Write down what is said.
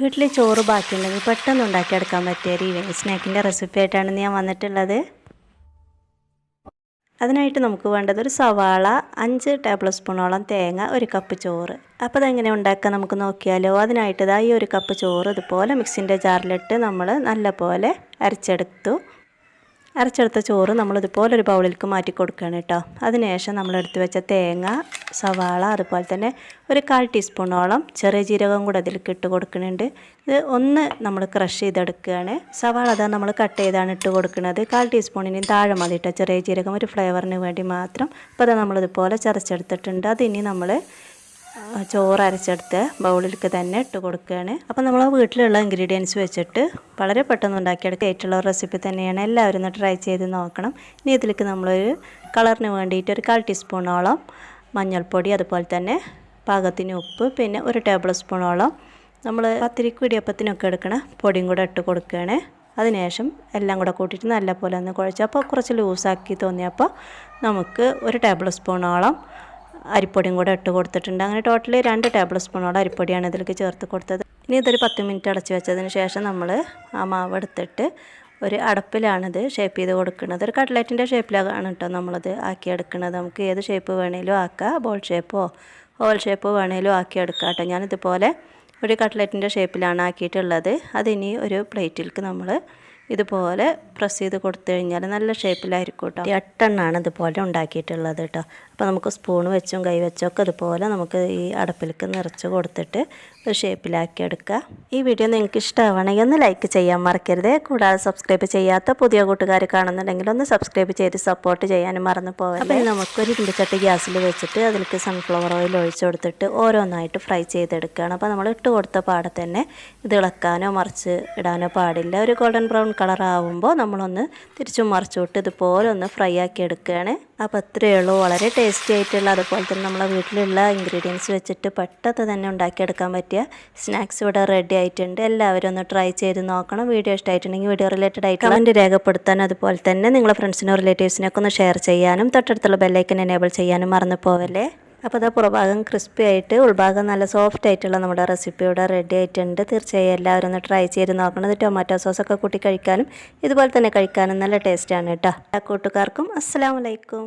വീട്ടിൽ ചോറ് ബാക്കിയുണ്ടെങ്കിൽ പെട്ടെന്ന് ഉണ്ടാക്കിയെടുക്കാൻ പറ്റിയ ഒരു ഈവനിങ് സ്നാക്കിന്റെ റെസിപ്പി ആയിട്ടാണ് ഞാൻ വന്നിട്ടുള്ളത്. അതിനായിട്ട് നമുക്ക് വേണ്ടത് ഒരു സവാള അഞ്ച് ടേബിൾ സ്പൂണോളം തേങ്ങ ഒരു കപ്പ് ചോറ്. അപ്പോൾ അതെങ്ങനെ ഉണ്ടാക്കുക നമുക്ക് നോക്കിയാലോ? അതിനായിട്ട് ഇതാ ഈ ഒരു കപ്പ് ചോറ് ഇതുപോലെ മിക്സിന്റെ ജാറിലിട്ട് നമ്മൾ നല്ലപോലെ അരച്ചെടുത്തു. അരച്ചെടുത്ത ചോറ് നമ്മളിതുപോലെ ഒരു ബൗളിലേക്ക് മാറ്റി കൊടുക്കുകയാണ് കേട്ടോ. അതിനുശേഷം നമ്മൾ എടുത്തു വെച്ച തേങ്ങ സവാള അതുപോലെ തന്നെ ഒരു കാൽ ടീസ്പൂണോളം ചെറിയ ജീരകം കൂടെ അതിലേക്ക് ഇട്ട് കൊടുക്കുന്നുണ്ട്. ഇത് ഒന്ന് നമ്മൾ ക്രഷ് ചെയ്തെടുക്കുകയാണ്. സവാള അതാ നമ്മൾ കട്ട് ചെയ്താണ് ഇട്ട് കൊടുക്കുന്നത്. കാൽ ടീസ്പൂണിന് താഴെ മതി ചെറിയ ജീരകം ഒരു ഫ്ലേവറിന് വേണ്ടി മാത്രം. അപ്പോൾ അത് നമ്മളിതുപോലെ ചതച്ചെടുത്തിട്ടുണ്ട്. അതിനി നമ്മൾ ചോറ് അരച്ചെടുത്ത് ബൗളിലേക്ക് തന്നെ ഇട്ട് കൊടുക്കുകയാണ്. അപ്പോൾ നമ്മൾ വീട്ടിലുള്ള ഇൻഗ്രീഡിയൻസ് വെച്ചിട്ട് വളരെ പെട്ടെന്ന് ഉണ്ടാക്കിയെടുക്കുക. ആയിട്ടുള്ള റെസിപ്പി തന്നെയാണ്. എല്ലാവരും ഒന്ന് ട്രൈ ചെയ്ത് നോക്കണം. ഇനി ഇതിലേക്ക് നമ്മളൊരു കളറിന് വേണ്ടിയിട്ട് ഒരു കാൽ ടീസ്പൂണോളം മഞ്ഞൾപ്പൊടി അതുപോലെ തന്നെ പാകത്തിന് ഉപ്പ് പിന്നെ ഒരു ടേബിൾ സ്പൂണോളം നമ്മൾ പത്തിരിക്ക് ഇടിയപ്പത്തിനൊക്കെ എടുക്കണ പൊടിയും കൂടെ ഇട്ട് കൊടുക്കുകയാണ്. അതിനുശേഷം എല്ലാം കൂടെ കൂട്ടിയിട്ട് നല്ലപോലെ ഒന്ന് കുഴച്ച് അപ്പോൾ കുറച്ച് ലൂസാക്കി തോന്നിയപ്പോൾ നമുക്ക് ഒരു ടേബിൾ സ്പൂണോളം അരിപ്പൊടിയും കൂടെ ഇട്ട് കൊടുത്തിട്ടുണ്ട്. അങ്ങനെ ടോട്ടലി രണ്ട് ടേബിൾ സ്പൂണോളം അരിപ്പൊടിയാണ് ഇതിലേക്ക് ചേർത്ത് കൊടുത്തത്. ഇനി ഇതൊരു പത്ത് മിനിറ്റ് അടച്ചു വെച്ചതിന് ശേഷം നമ്മൾ ആ മാവ് എടുത്തിട്ട് ഒരു അടപ്പിലാണിത് ഷേപ്പ് ചെയ്ത് കൊടുക്കുന്നത്. ഒരു കട്ട്ലറ്റിന്റെ ഷേപ്പിലാണ് കേട്ടോ നമ്മളത് ആക്കിയെടുക്കുന്നത് നമുക്ക് ഏത് ഷേപ്പ് വേണേലും ആക്കാം. ബോൾ ഷേപ്പോ ഹോൾ ഷേപ്പോ വേണേലും ആക്കിയെടുക്കാം കേട്ടോ ഞാനിതുപോലെ ഒരു കട്ട്ലറ്റിന്റെ ഷേപ്പിലാണ് ആക്കിയിട്ടുള്ളത്. അതിനി ഒരു പ്ലേറ്റിലേക്ക് നമ്മൾ ഇതുപോലെ പ്രസ് ചെയ്ത് കൊടുത്തു കഴിഞ്ഞാൽ നല്ല ഷേപ്പിലായിരിക്കും കേട്ടോ എട്ടെണ്ണാണ് ഇതുപോലെ ഉണ്ടാക്കിയിട്ടുള്ളത് കേട്ടോ അപ്പോൾ നമുക്ക് സ്പൂൺ വെച്ചും കൈ വെച്ചും ഒക്കെ ഇതുപോലെ നമുക്ക് ഈ അടപ്പിലേക്ക് നിറച്ച് കൊടുത്തിട്ട് ഒരു ഷേപ്പിലാക്കി എടുക്കുക. ഈ വീഡിയോ നിങ്ങൾക്ക് ഇഷ്ടമാവണമെങ്കിൽ ഒന്ന് ലൈക്ക് ചെയ്യാൻ മറക്കരുത്. കൂടാതെ സബ്സ്ക്രൈബ് ചെയ്യാത്ത പുതിയ കൂട്ടുകാർ കാണുന്നുണ്ടെങ്കിൽ ഒന്ന് സബ്സ്ക്രൈബ് ചെയ്ത് സപ്പോർട്ട് ചെയ്യാനും മറന്നു പോകാം അപ്പോൾ നമുക്കൊരു ഇരുമ്പച്ചട്ടി ഗ്യാസിൽ വെച്ചിട്ട് അതിലേക്ക് സൺഫ്ലവർ ഓയിൽ ഒഴിച്ചു കൊടുത്തിട്ട് ഓരോന്നായിട്ട് ഫ്രൈ ചെയ്തെടുക്കുകയാണ്. അപ്പോൾ നമ്മൾ ഇട്ട് കൊടുത്ത പാടെ തന്നെ ഇത് ഇളക്കാനോ മറിച്ച് ഇടാനോ പാടില്ല. ഒരു ഗോൾഡൻ ബ്രൗൺ കളർ ആവുമ്പോൾ നമ്മളൊന്ന് തിരിച്ചും മറിച്ചുവിട്ട് ഇതുപോലെ ഒന്ന് ഫ്രൈ ആക്കി എടുക്കുകയാണ്. അപ്പോൾ അത്രയേ ഉള്ളൂ. വളരെ ടേസ്റ്റി ആയിട്ടുള്ള അതുപോലെ തന്നെ നമ്മളെ വീട്ടിലുള്ള ഇൻഗ്രീഡിയൻസ് വെച്ചിട്ട് പെട്ടെന്ന് തന്നെ ഉണ്ടാക്കിയെടുക്കാൻ പറ്റിയ സ്നാക്സ് ഇവിടെ റെഡി ആയിട്ടുണ്ട്. എല്ലാവരും ഒന്ന് ട്രൈ ചെയ്ത് നോക്കണം. വീഡിയോ ഇഷ്ടമായിട്ടുണ്ടെങ്കിൽ വീഡിയോ റിലേറ്റഡ് ആയിട്ട് കമന്റ് രേഖപ്പെടുത്താനും അതുപോലെ തന്നെ നിങ്ങളെ ഫ്രണ്ട്സിനോ റിലേറ്റീവ്സിനൊക്കെ ഒന്ന് ഷെയർ ചെയ്യാനും തൊട്ടടുത്തുള്ള ബെല്ലൈക്കൻ എനേബിൾ ചെയ്യാനും മറന്നു പോവല്ലേ? അപ്പോൾ അത് പുറഭാഗം ക്രിസ്പി ആയിട്ട് ഉൾഭാഗം നല്ല സോഫ്റ്റ് ആയിട്ടുള്ള നമ്മുടെ റെസിപ്പി ഇവിടെ റെഡി ആയിട്ടുണ്ട്. തീർച്ചയായും എല്ലാവരും ഒന്ന് ട്രൈ ചെയ്ത് നോക്കണം. ഇത് ടൊമാറ്റോ സോസൊക്കെ കൂട്ടി കഴിക്കാനും ഇതുപോലെ തന്നെ കഴിക്കാനും നല്ല ടേസ്റ്റാണ് കേട്ടോ. കൂട്ടുകാർക്കും അസ്സാം വലൈക്കും